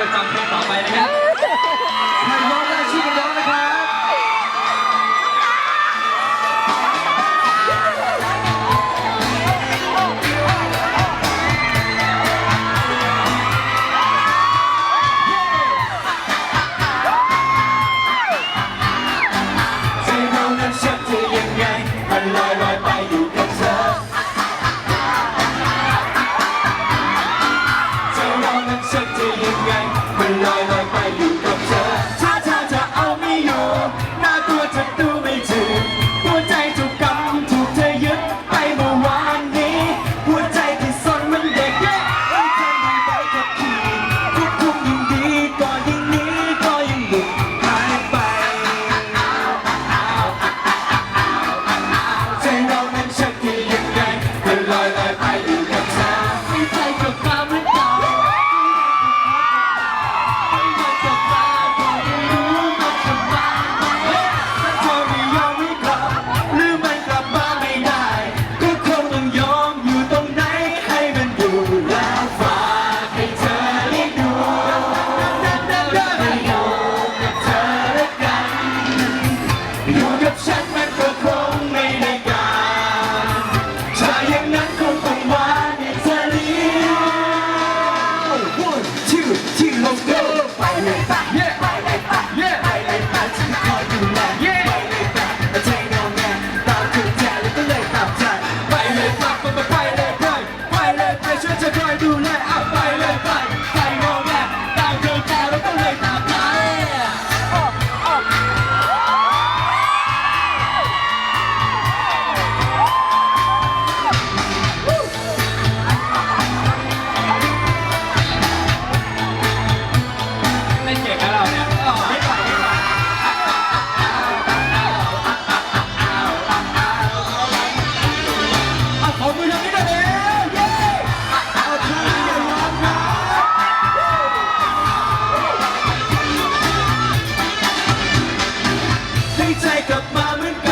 ไปฟังเพลงต่อไปนะครับใครร้องได้ชื่อกันร้องนะครับจเรานั้นชักจะยังไง มันลอยลอยไปอยู่กับเธอจเรานั้นชักจะยังไง ลอยลอยไปอยู่กับเธอ ถ้าเธอจะเอาไม่อยู่น่ากลัวจะดู Up, up my mind.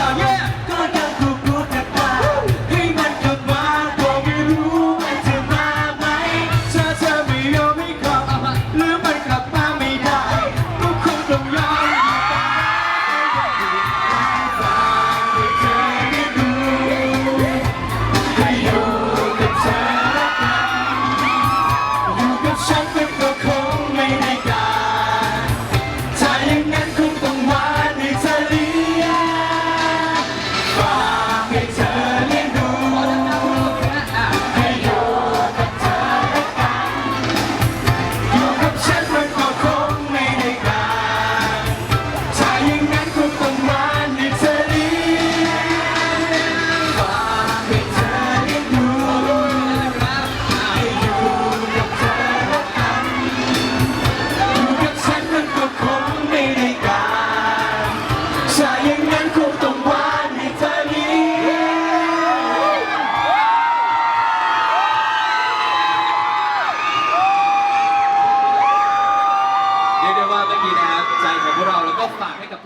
เมื่อกี้นะครับใจของพวกเราแล้วก็ฝากให้กับ